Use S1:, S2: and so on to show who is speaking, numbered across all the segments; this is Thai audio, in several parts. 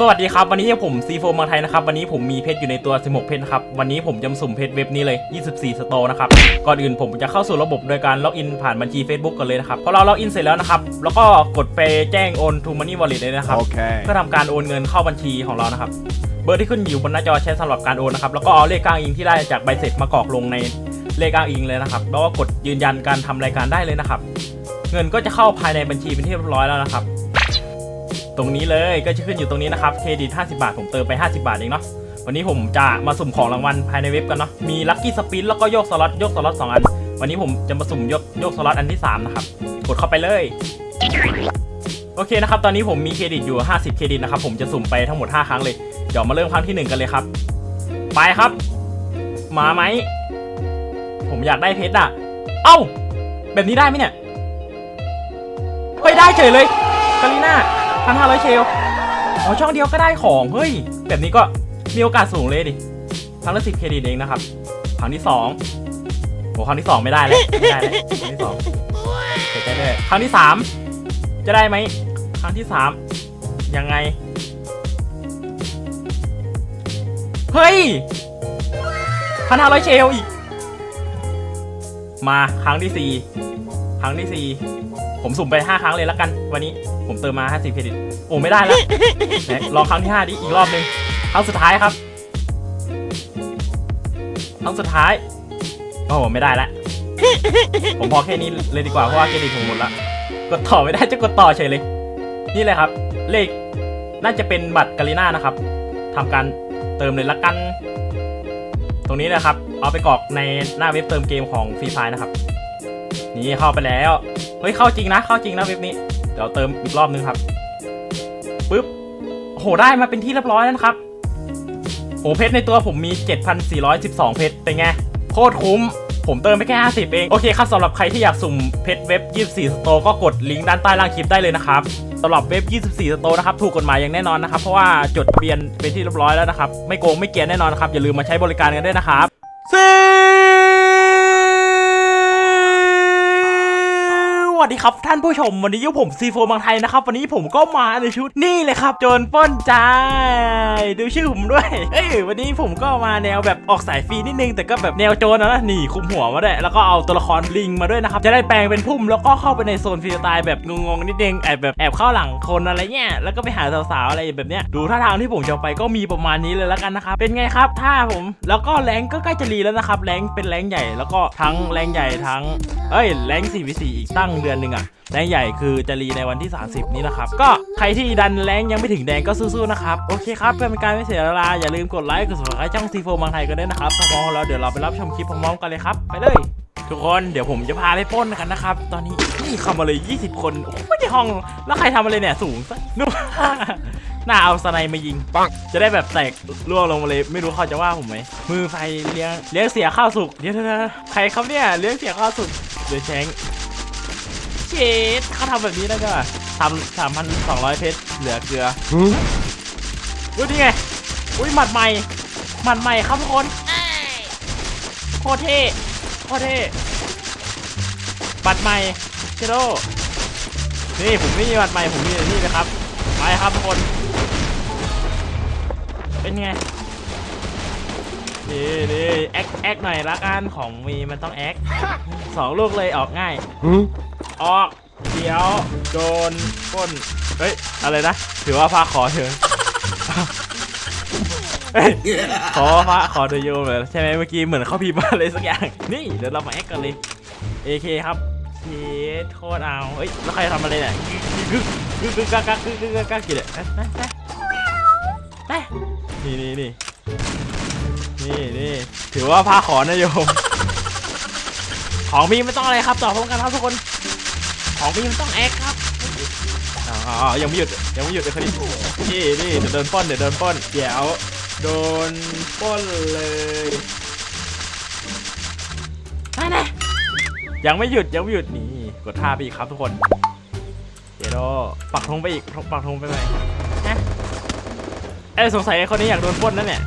S1: สวัสดีครับ วันนี้ผมซีโฟมาไทยนะครับ วันนี้ผมมีเพชรอยู่ในตัว 16 เพชรนะครับ วันนี้ผมจะมาสุ่มเพชรเว็บนี้เลย 24 สโตร์นะครับ ก่อนอื่นผมจะเข้าสู่ระบบโดยการล็อกอินผ่านบัญชี Facebook กันเลยนะครับพอเราล็อกอินเสร็จแล้วนะครับ แล้วก็กดไปแจ้งโอน to money wallet เลยนะครับ
S2: Okay.
S1: เพื่อทำการโอนเงินเข้าบัญชีของเรานะครับ เบอร์ที่ขึ้นอยู่บนหน้าจอใช้สำหรับการโอนนะครับ แล้วก็เอาเลขอ้างอิงที่ได้จากใบเสร็จมากรอกลงในเลขอ้างอิงเลยนะครับ แล้วก็กดยืนยันการทำรายการได้เลยนะครับ เงินก็จะเข้าภายในบัญชีเป็นที่เรียบร้อยแล้วนะครับ ตรงนี้เลยก็จะขึ้นอยู่ตรงนี้นะครับเครดิต 50 บาท ผมเติมไป 50 บาทเองเนาะวันนี้ผมจะมาสุ่มของรางวัลภายในเว็บกันเนาะมีลัคกี้สปินแล้วก็โยกสล็อตโยกสล็อต2อัน วันนี้ผมจะมาสุ่มโยกโยกสล็อตอันที่ 3 นะครับ กดเข้าไปเลย โอเคนะครับ ตอนนี้ผมมีเครดิตอยู่ 50 เครดิตนะครับ ผมจะสุ่มไปทั้งหมด 5 ครั้งเลย เดี๋ยวมาเริ่มครั้งที่ 1 กันเลยครับ ไปครับ มาไหม ผมอยากได้เพชรอะเอ้า แบบนี้ได้ไหมเนี่ยเฮ้ยได้เฉยเลยกาลิน่า พันห้าร้อยเชลอ๋อช่องเดียวก็ได้ของ เฮ้ย แบบนี้ก็มีโอกาสสูงเลยดิครั้งละสิบเครดิตเองนะครับ ครั้งที่สองโหครั้งที่สองไม่ได้แล้วไม่ได้แล้วครั้งที่สองเสียใจเลยครั้งที่สามจะได้ไหม ครั้งที่สามยังไง เฮ้ยพันห้าร้อยเชลอีก มาครั้งที่สี่ครั้งที่สี่ ผมสุ่มไปห้าครั้งเลยแล้วกัน วันนี้ผมเติมมาห้าสิบเครดิตโอ้ไม่ได้แล้วไหนลองครั้งที่ห้าดิอีกรอบหนึ่งครั้งสุดท้ายครับครั้งสุดท้ายโอ้ไม่ได้แล้วผมพอแค่นี้เลยดีกว่าเพราะว่าเครดิตผมหมดละกดต่อไม่ได้จะกดต่อเฉยเลย นี่เลยครับ เลขน่าจะเป็นบัตรกาลิน่านะครับทำการเติมเลยละกัน ตรงนี้นะครับ เอาไปกรอกในหน้าเว็บเติมเกมของฟรีไฟนะครับ นี่เข้าไปแล้ว เฮ้ยเข้าจริงนะ เข้าจริงนะเว็บนี้ เดี๋ยวเติมอีกรอบนึงครับปึ๊บโหได้มาเป็นที่เรียบร้อยแล้วครับโหเพชรในตัวผมมี 7,412 เพชรเป็นไง โคตรคุ้ม ผมเติมไปแค่ 50 เอง โอเคครับสำหรับใครที่อยากสุ่มเพชรเว็บ 24 สโตก็กดลิงก์ด้านใต้ล่างคลิปได้เลยนะครับสำหรับเว็บ 24 สโตนะครับ ถูกกฎหมายอย่างแน่นอนนะครับ เพราะว่าจดทะเบียนเป็นที่เรียบร้อยแล้วนะครับ ไม่โกงไม่เกลียนแน่นอนครับ อย่าลืมมาใช้บริการกันด้วยนะครับส วัสดีครับท่านผู้ชมวันนี้ยู่ผมซีโฟบางไทยนะครับ วันนี้ผมก็มาในชุดนี่เลยครับ โจรป้นใจดูชื่อผมด้วยเอ้ยวันนี้ผมก็มาแนวแบบออกสายฟรีนิดนึงแต่ก็แบบแนวโจรนะนี่คุมหัวมาด้แล้วก็เอาตัวละครลิงมาด้วยนะครับจะได้แปลงเป็นพุ่มแล้วก็เข้าไปในโซนฟรีสไตล์แบบงงๆนิดนึงแอบแบบแอบเข้าหลังคนอะไรเงี้ยแล้วก็ไปหาสาวๆอะไรแบบเนี้ยดูท่าทางที่ผมจะไปก็มีประมาณนี้เลยแล้วกันนะครับเป็นไงครับถ้าผมแล้วก็แรงก็ใกล้จะรีแล้วนะครับแรงเป็นแรงใหญ่แล้วก็ทั้งแรงใหญ่ทั้งเอ้ยแรง4 v 4อีกตั้งเดือนหนึ่งอะแรงใหญ่คือจะรีในวันที่ 30 นี้นะครับ ก็ใครที่ดันแรงยังไม่ถึงแดงก็สู้ๆนะครับ โอเคครับเพื่อเป็นการไม่เสียเวลาอย่าลืมกดไลค์กด subscribe ช่องซีโฟบางไทยกันด้วยนะครับถ้าพร้อมแล้วเดี๋ยวเราไปรับชมคลิปพร้อมๆกันเลยครับไปเลยทุกคนเดี๋ยวผมจะพาไปปล้นกันนะครับ ตอนนี้นี่เข้ามาเลย 20 คนโอ้โหในห้องแล้วใครทำอะไรเนี่ยสูงซะนู่นน่าเอาสไนมายิง
S2: ปัง
S1: จะได้แบบแตกล่วงลงมาเลย ไม่รู้เขาจะว่าผมไหมมือไฟเลี้ยงเลี้ยงเสียข้าวสุกเดี๋ยวๆๆใครครับเนี่ยเลี้ยงเสียข้าวสุกเดี๋ยวแชง เชดเขาทำแบบนี้ได้ด้วยเหรอทำสามพันสองร้อยเพชรเหลือเกลือ
S2: Huh?
S1: อุ้ยนี่ไง อุ้ยหมัดใหม่ หมัดใหม่ครับทุกคน โคตรเท่ โคตรเท่บัตรใหม่เชโดนี่ผมไม่มีบัตรใหม่ผมมีแต่นี่นะครับ ไปครับทุกคน เป็นไงนี่นี่แอคแอคหน่อยละกันของมีมันต้องแอคสองลูกเลยออกง่าย
S2: Huh?
S1: ออกเดี๋ยวโดนปล้นเฮ้ยอะไรนะ ถือว่าพระขอเถอะขอพระขอเดโยมเลยใช่ไหมเมื่อกี้เหมือนเขาพิมพ์มาเลยสักอย่าง นี่เดี๋ยวเรามาแอคกันเลย AK ครับเชดโคตรเอาเฮ้ยแล้วใครทำอะไรเนี่ยกึกกึกกึกกักกักกึกกึกกักกักกี่เนี่ยนี่นี่นี่นี่นี่ถือว่าพาขอนะโยม ของมีไม่ต้องอะไรครับต่อพร้อมกันครับทุกคน ของมีมันต้องแอคครับอ๋ออ๋อยังไม่หยุดยังไม่หยุดเลยคนนี้นี่นี่เดี๋ยวโดนปล้นเดี๋ยวโดนปล้นเดี๋ยวโดนปล้นเลยไปนะยังไม่หยุดยังไม่หยุดนี่กดท่าไปอีกครับทุกคนเดี๋ยวปักธงไปอีกปักธงไปไหมนะเอ้ยสงสัยไอ้คนนี้อยากโดนปล้นนั่นเนี่ย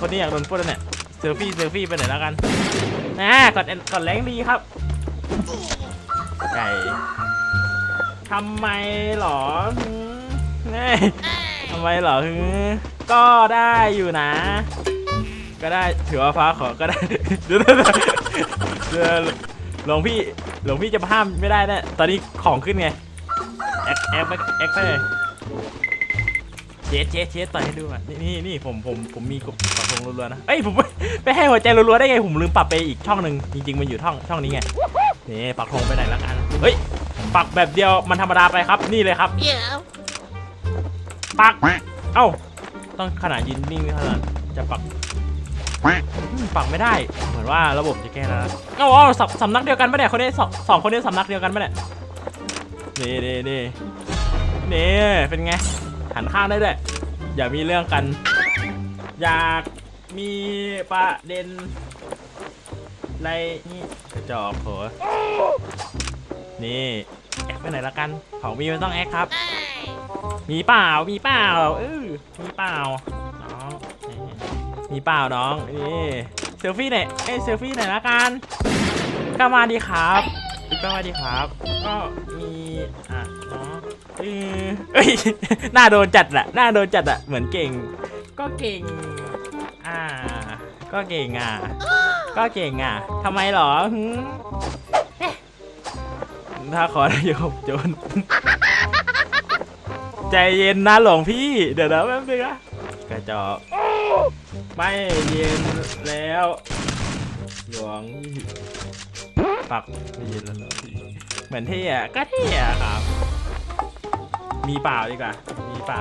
S1: คนนี้อยากโดนปล้นนั่นเนี่ยเซลฟี่เซลฟี่ไปไหนแล้วกันนะกดกดแรงดีครับ ไก่ทำไมหรอหืมนี่ทำำไมเหรอฮึก็ได้อยู่นะ ก็ได้ถือว่าฟ้าขอก็ได้เดี๋ยวเดี๋ยวเดี๋ยวเดี๋ยวหลวงพี่หลวงพี่จะห้ามไม่ได้แน่ตอนนี้ของขึ้นไงแอคแอคไปแอคไปเลยเจ๊เจ๊เจ๊ต่อยให้ดูอะนี่นี่นี่ผมผมผมมีกดปักธงรัวๆนะเอ้ยผมไปให้หัวใจรัวๆได้ไงผมลืมปรับไปอีกช่องหนึ่งจริงๆมันอยู่ช่องช่องนี้ไง นี่ปักธงไปไหนแล้วกันเฮ้ยปักแบบเดียวมันธรรมดาไปครับนี่เลยครับ
S2: Yeah.
S1: ปัก เอ้า ต้องขนาดยืนนิ่งเท่านั้นจะปักอืมปักไม่ได้ เหมือนว่าระบบจะแก้แล้วนะเอ้าเอ้าสำสำนักเดียวกันปะเนี่ยคนนี้สองสองคนนี้สำนักเดียวกันปะเนี่ยนี่นี่นี่นี่เป็นไง หันข้างได้ด้วยอย่ามีเรื่องกัน อยากมีประเด็นอะไรนี่กระ จอกโหนี่แอคไปไหนละกัน ของมีมันต้องแอคครับ มีเปล่า มีเปล่าเออมีเปล่า น้อง มีเปล่าน้อง นี่เซลฟี่หน่อยเอ้ยเซลฟี่หน่อยละกันก็มาดีครับก็มาดีครับ ก็มีอะเนาะเออเอ้ยหน้าโดนจัดอะหน้าโดนจัดอะเหมือนเก่ง ก็เก่ง อ่า ก็เก่งอะ ก็เก่งอะทำไมหรอหืมเอ๊ะถ้าขอนายกโจน ใจเย็นนะหลวงพี่ เดี๋ยวนะแป๊บนึงนะกระจอกไม่เย็นแล้ว หลวงพี่ปักไม่เย็นแล้วหลวงพี่เหมือนเท่อะก็เท่อะครับ มีเปล่าดีกว่า มีเปล่า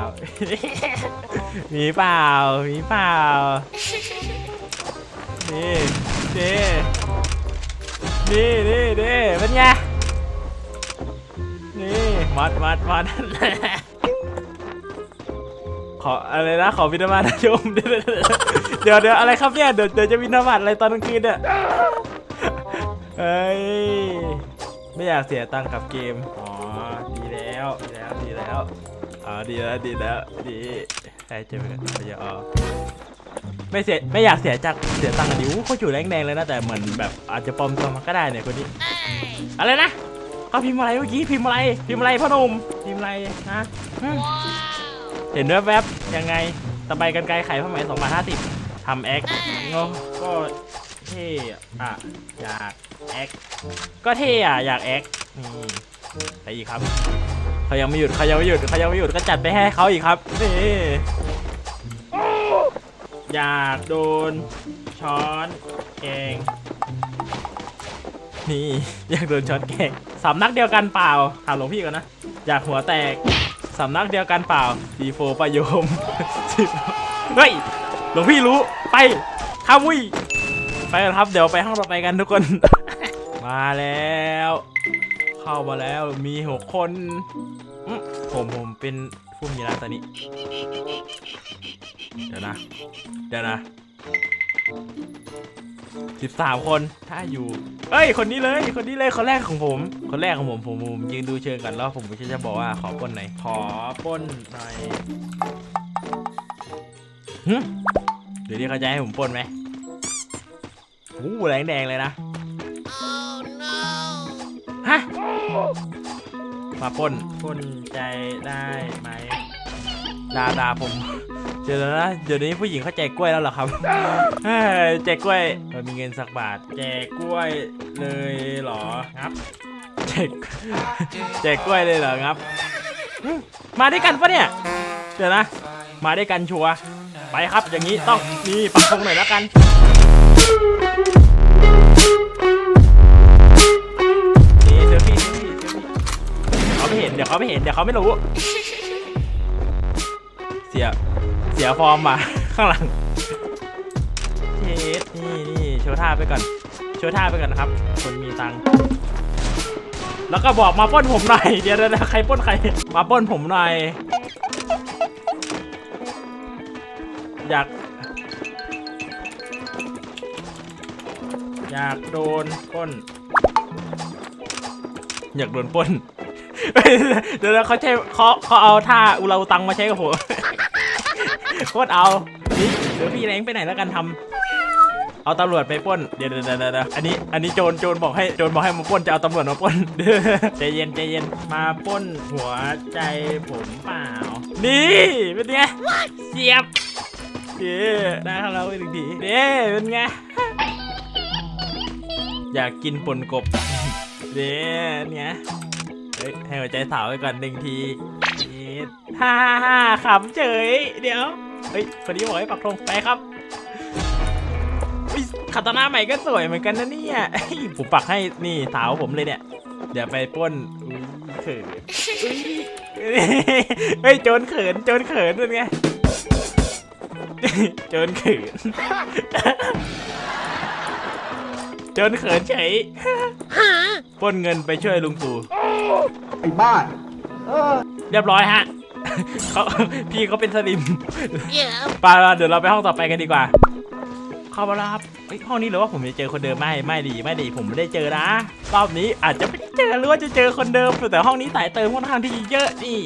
S1: มีเปล่า มีเปล่านี่ นี่ นี่นี่นี่เป็นไง นี่มัดมัดมัดขออะไรนะขอวินามานะชมเดี๋ยวเดี๋ยวอะไรครับเนี่ยเดี๋ยวเดี๋ยวจะวินามาอะไรตอนกลางคืนเนี่ยเอ้ยไม่อยากเสียตังค์กับเกม อ๋อ ดีแล้ว ดีแล้ว ดีแล้ว อ๋อ ดีแล้ว ดีแล้ว ดีใช่จะเป็นจะอ๋อ ไม่เสียไม่อยากเสียจากเสียตังค์อะดิวเขาอยู่แรงแดงเลยนะแต่เหมือนแบบอาจจะปลอมตัวมาก็ได้เนี่ยคนนี้
S2: Hey.
S1: อะไรนะเขาพิมพ์อะไรเมื่อกี้พิมพ์อะไร พิมพ์อะไรพ่อหนุ่มพิมพ์อะไรนะอืม
S2: Wow.
S1: เห็นแวบๆยังไงตะไบกันไกลไข่ผ้าไหมสองบาทห้าสิบทำแอคโง่ก็เท่อะอยากแอคก็เท่อะอยากแอคนี่ไปอีกครับเขายังไม่หยุดเขายังไม่หยุดเขายังไม่หยุดก็จัดไปให้เขาอีกครับนี่ อยากโดน ช้อนแกง นี่ อยากโดนช็อตแกงสำนักเดียวกันเปล่าถามหลวงพี่ก่อนนะ อยากหัวแตกสำนักเดียวกันเปล่าดีโฟประโยมเฮ้ยหลวงพี่รู้ไปข้ามวิไปกันครับเดี๋ยวไปห้องต่อไปกันทุกคน มาแล้ว เข้ามาแล้วมีหกคน ผมผมเป็นผู้มีร้านตอนนี้ เดี๋ยวนะ เดี๋ยวนะสิบสามคนถ้าอยู่ เอ้ย คนนี้เลย คนนี้เลย คนแรกของผม คนแรกของผม ผมผมยืนดูเชิงกันแล้วผมก็จะบอกว่าขอป้นหน่อย ขอป้นหน่อยหึเดี๋ยวนี้เขาจะให้ผมป้นไหมอู้แรงแดงเลยนะ
S2: Oh no.
S1: ฮะ มาป้นป้นใจได้ไหม ดาดาผม เดี๋ยวนะ เดี๋ยวนี้ผู้หญิงเขาแจกกล้วยแล้วเหรอครับเฮ้ยแจกกล้วยเออมีเงินสักบาท แจกกล้วยเลยเหรอครับ แจกแจกกล้วยเลยเหรอครับอืมมาด้วยกันปะเนี่ย เดี๋ยวนะ มาด้วยกันชัวร์ไปครับอย่างนี้ต้องนี่ปักธงหน่อยแล้วกันนี่เซลฟี่เซลฟี่เซลฟี่เขาไม่เห็นเดี๋ยวเขาไม่เห็นเดี๋ยวเขาไม่รู้เสีย เสียฟอร์มอะข้างหลังเทสนี่นี่โชว์ท่าไปก่อน โชว์ท่าไปก่อนนะครับ คนมีตังค์แล้วก็บอกมาป้นผมหน่อยเดี๋ยวเดี๋ยวใครป้นใคร มาป้นผมหน่อย อยาก อยากโดนป้น อยากโดนป้นเดี๋ยวเดี๋ยวเขาใช้เขาเขาเอาท่าอุราอุตังมาใช้กับผม โคตรเอานี่เดี๋ยวพี่แรงไปไหนแล้วกันทำเอาตำรวจไปปล้นเดี๋ยวเดี๋ยวเดี๋ยวเดี๋ยวอันนี้ อันนี้โจร โจรบอกให้ โจรบอกให้มาปล้น จะเอาตำรวจมาปล้นใจเย็นใจเย็น มาปล้นหัวใจผมเปล่า นี่ เป็นไงเสียบเย้ได้ของเราไปหนึ่งทีเด้เป็นไง อยากกินปนกบ เด้เนี่ยเฮ้ยให้หัวใจสาวไปก่อนหนึ่งทีนี่ฮ่าฮ่าฮ่าขำเฉย เดี๋ยว เฮ้ยคนนี้บอกให้ปักธงไปครับอุ๊ยคาตานาใหม่ก็สวยเหมือนกันนะเนี่ยเฮ้ยผมปักให้นี่สาวผมเลยเนี่ย เดี๋ยวไปปล้นอุ้ยเขินอุ๊ยเฮ้ยโจรเขินโจรเขินเป็นไงโจรเขินโจรเขินเฉยปล้นเงินไปช่วยลุงตู่
S3: ไอ้บ้า
S1: เรียบร้อยฮะ เขาพี่เขาเป็นสลิม
S2: Yeah.
S1: ไปาเดี๋ยวเราไปห้องต่อไปกันดีกว่า เข้ามาแล้วครับเฮ้ยห้องนี้หรือว่าผมจะเจอคนเดิมไม่ไม่ดีไม่ดีผมไม่ได้เจอนะรอบนี้อาจจะไม่ได้เจอหรือว่าจะเจอคนเดิมแต่ห้องนี้สายเติมค่อนข้างที่เยอะนี่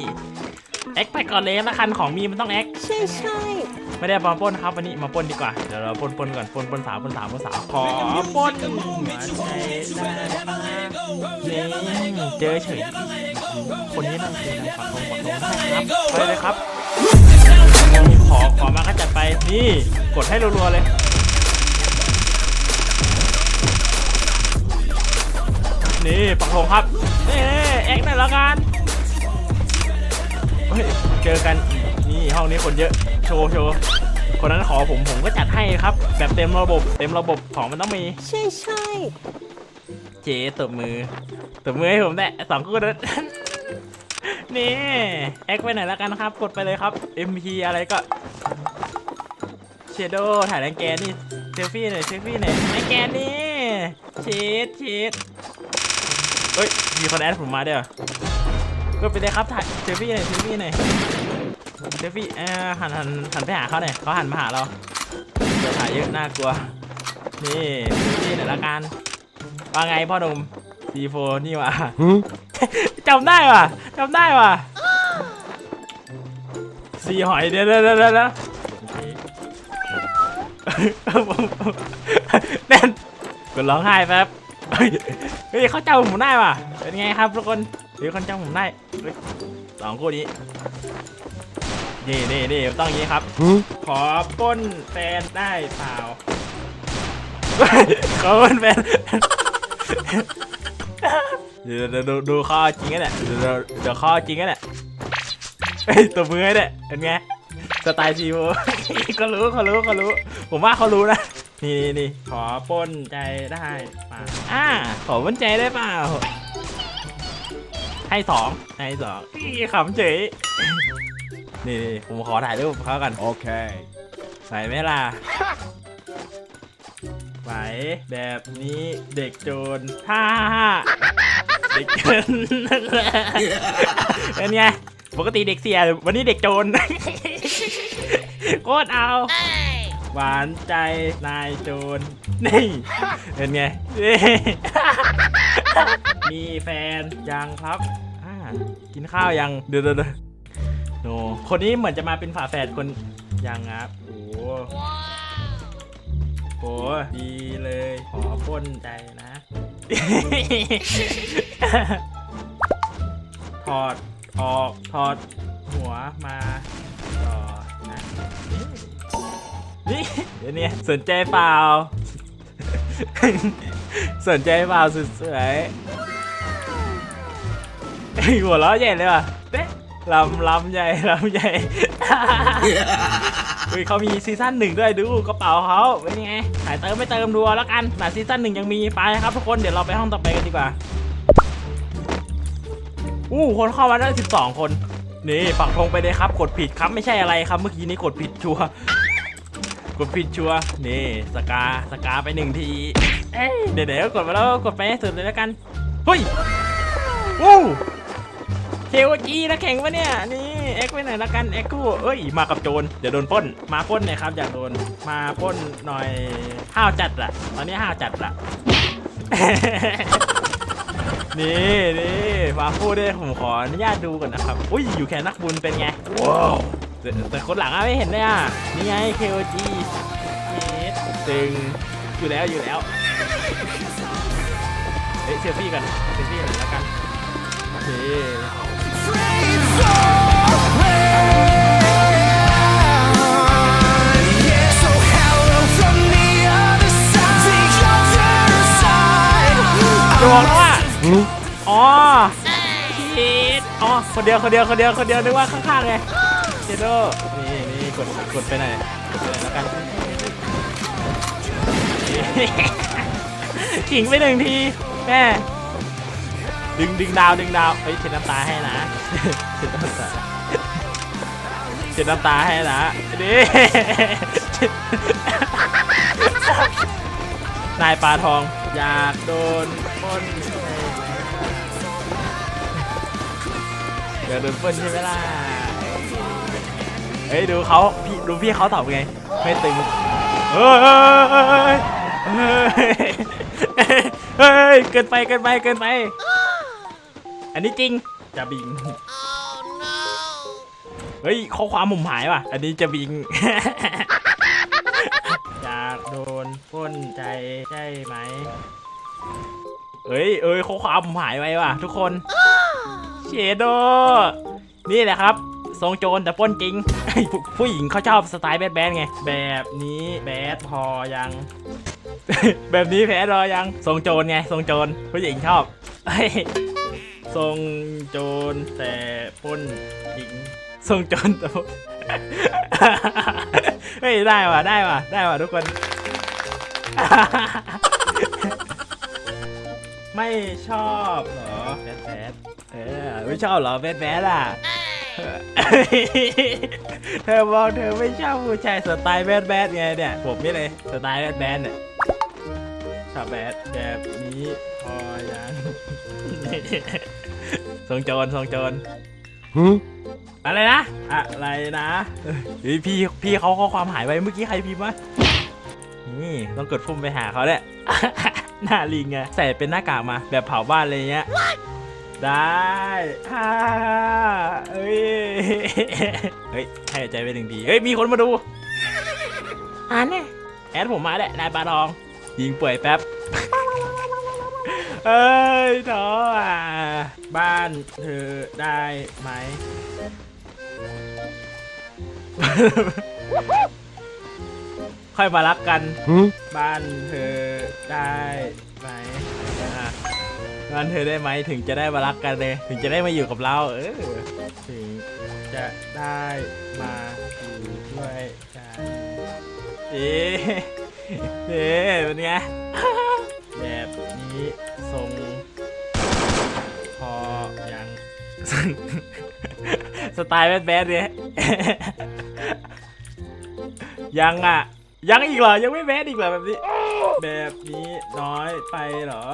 S1: แอคไปก่อนเลยละคันของมีมันต้องแอค
S2: ใช่ใช่
S1: ไม่ได้มาปล้นครับวันนี้มาปล้นดีกว่า เดี๋ยวเราปล้นปล้นก่อนปล้นปล้นสาวปล้นสาวปล้นสาวขอปล้นหัวใจได้นี่เจอเฉย คนนี้นั่นคือนางปักธงปักธงนะครับไปเลยครับขอขอมาก็จัดไปนี่กดให้รัวๆเลยนี่ปักธงครับนี่แอคหน่อยละกันเฮ้ยเจอกันอีกนี่ห้องนี้คนเยอะโชว์โชว์คนนั้นขอผมผมก็จัดให้ครับ แบบเต็มระบบ เต็มระบบของมันต้องมี
S2: ใช่ใช่
S1: เจ๊ตบมือตบมือให้ผมแหละสองคู่นั้นนี่แอคไปไหนแล้วกันครับ กดไปเลยครับ MP อะไรก็เชโดถ่ายแรงแกนี่เซลฟี่หน่อยเซลฟี่หน่อยแรงแกนนี่ชีดชีดเฮ้ยมีคนแอดผมมาเดี๋ยกดไปเลยครับถ่ายเซลฟี่หน่อยเซลฟี่หน่อยเซลฟี่เอ่อหันหันหันไปหาเขาหน่อยเขาหันมาหาเราถ่ายเยอะน่ากลัวนี่เซลฟี่หน่อยละกัน ว่าไงพ่อหนุ่ม C4 นี่วะจำได้ว่ะจำได้ว่ะสีหอยเดี๋ยวเดี๋ยวเดี๋ยวเดี๋ยวแน่นกดร้องไห้แป๊บเฮ้ยเฮ้ยเขาจำผมได้ว่ะเป็นไงครับทุกคนหรือคนจำผมได้เฮ้ยสองคู่นี้นี่นี่นี่ต้องอย่างนี้ครับ ขอปล้นแฟนได้เปล่าขอปล้นแฟน เดี๋ยวเดี๋ยวดูดูข้อจริงกันแหละเดี๋ยวเดี๋ยวเดี๋ยวข้อจริงกันแหละเฮ้ยตัวมือเนี่ยเป็นไงสไตล์ซีโฟเขารู้เขารู้เขารู้ ผมว่าเขารู้นะ นี่นี่นี่ขอปล้นใจได้เปล่าอ่าขอปล้นใจได้เปล่าให้สองให้สองอี้ขำเฉยนี่นี่ผมขอถ่ายรูปเขากัน
S3: Okay.
S1: ไหวไหมล่ะ ไหวแบบนี้เด็กโจรฮ่าฮ่าฮ่าเด็กโจรเป็นไงปกติเด็กเสียวันนี้เด็กโจรโคตรเอา หวานใจนายโจรนี่เป็นไงมีแฟนยังครับกินข้าวยังเดี๋ยวเดี๋ยวเดี๋ยวโนคนนี้เหมือนจะมาเป็นฝาแฝดคนยังครับโอ้ โหโหดีเลย ขอปล้นใจนะ ถอดออกถอดหัวมาต่อนะนี่เดี๋ยวนี้สนใจเปล่า สนใจเปล่าสุดสวยเฮ้ยหัวเราะใหญ่เลยว่ะเต๊ะลำลำใหญ่ลำใหญ่ เฮ้ยเขามีซีซั่นหนึ่งด้วยดูกระเป๋าเขาเป็นไงถ่ายเติมไม่เติมดูแล้วกันแต่ซีซั่นหนึ่งยังมีไปครับทุกคนเดี๋ยวเราไปห้องต่อไปกันดีกว่าอู้คนเข้ามาได้ 12 คน นี่ปักธงไปเลยครับ กดผิดครับไม่ใช่อะไรครับ เมื่อกี้นี้กดผิดชัวกดผิดชัวนี่สกาสกาไปหนึ่งทีเดี๋ยวเดี๋ยวกดไปแล้วกดไปให้สุดเลยแล้วกันเฮ้ยอู้เคโอจีนะแข่งปะเนี่ยนี่ เอ็กไปไหนละกันเอ็กกูเอ้ยมากับโจรเดี๋ยวโดนป้น มาป้นหน่อยครับอยากโดนมาป้นหน่อยห้าวจัดละตอนนี้ห้าวจัดละนี่นี่มาพูดด้วยผมขออนุญาตดูก่อนนะครับ อุ้ยอยู่แค่นักบุญเป็นไง ว้าว แต่คนหลังอะไม่เห็นเลยอะ นี่ไง KOG เตึงอยู่แล้วอยู่แล้ว เฮ้ยเซลฟี่กันเซลฟี่กันแล้วกัน โอเค อ๋อพีทอ๋อ คนเดียว คนเดียว คนเดียว คนเดียว นึกว่าข้างๆไงเจโดนี่นี่กด กดไปหนกดไปหน่อยแล้วกันขิงไปหนึ่งที แม่ ดึงดึงดาวดึงดาวเฮ้ยเช็ดน้ำตาให้นะเช็ดน้ำตาเช็ดน้ำตาให้นะดินายปลาทอง อยากโดนปน ใช่ไหมอยากโดนปล้นใช่ไหมล่ะเฮ้ยดูเขาพี่ดูพี่เขาตอบไงไม่ตึงเฮ้ยเฮ้ยเฮ้ยเกินไปเกินไปเกินไป อันนี้จริงจะบิงเฮ้ยข้อความผมหายว่ะ อันนี้จะบิงอยากโดนปล้นใจใช่ไหมเอ้ยเอ้ยข้อความผมหายไปว่ะทุกคน เชโดนี่แหละครับทรงโจรแต่ป้นจริง ผู้หญิงเขาชอบสไตล์แบดแบดไง แบบนี้แบดพอยัง แบบนี้แพ้รอยังทรงโจรไงทรงโจรผู้หญิงชอบทรงโจรแต่ป้นหญิงทรงโจรแต่ป้นเฮ้ยได้ว่ะได้ว่ะได้ว่ะทุกคน ไม่ชอบเหรอแบดแบด เออไม่ชอบเหรอแบดแบดอะ เธอบอกเธอไม่ชอบผู้ชายสไตล์แบดแบดไงเนี่ยผมนี่เลยสไตล์แบดแบดเนี่ยชอบแบดแบบนี้พอยังทรงโจรทรงโจรอะไรนะ อะไรนะเฮ้ยพี่พี่เขาข้อความหายไปเมื่อกี้ใครพิมพ์วะนี่ต้องกดพุ่มไปหาเขาเนี่ยหน้าลิงไงใส่เป็นหน้ากากมาแบบเผาบ้านอะไรเงี้ย ได้ฮ่าเอ้ย เฮ้ย ให้ใจไปหนึ่งที เฮ้ย มีคนมาดูอ่านเนี่ยแอดผมมาแหละนายปลาทอง ยิงป่วยแป๊บ เอ้ยท้ออะ บ้านเธอได้ไหม ค่อยมารักกัน บ้านเธอได้ไหมอะ บ้านเธอได้ไหมถึงจะได้มารักกันเลย ถึงจะได้มาอยู่กับเรา เออ ถึงจะได้มาอยู่ด้วยกันเอ๊ะเอ๊ะเป็นไงแบบนี้ทรงพอยังสไตล์แบดๆเนี่ยยังอะ ยังอีกเหรอ ยังไม่แบดอีกเหรอแบบนี้ แบบนี้น้อยไปเหรอ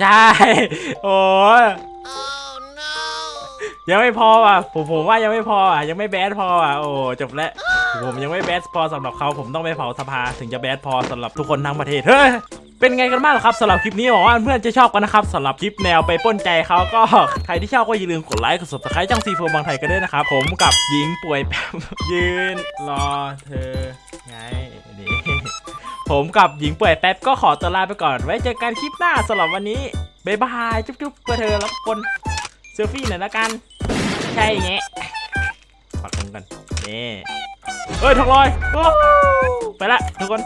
S1: ใช่ โอ้ยยังไม่พออะ ผมผมว่ายังไม่พออะ ยังไม่แบดพออะ โอ้จบแล้ว ผมยังไม่แบดพอสำหรับเขาผมต้องไปเผาสภา ถึงจะแบดพอสำหรับทุกคนทั้งประเทศ เฮ้ยเป็นไงกันบ้างครับสำหรับคลิปนี้หวังว่าเพื่อนจะชอบกันนะครับสำหรับคลิปแนวไปปล้นใจเขาก็ใครที่ชอบก็อย่าลืมกดไลค์กด subscribe จ้องซีโฟบางไทยกันด้วยนะครับผมกับหญิงป่วยแป๊บยืนรอเธอไงนี่ ผมกับหญิงเป่อยแป๊บก็ขอตัวลาไปก่อน ไว้เจอกันคลิปหน้าสำหรับวันนี้บายบายจุ๊บๆเพื่อเธอรับคนเซลฟี่หน่อยละกัน ใช่เงี้ยปักตรงกันนี่เฮ้ยทองลอยไปละทุกคน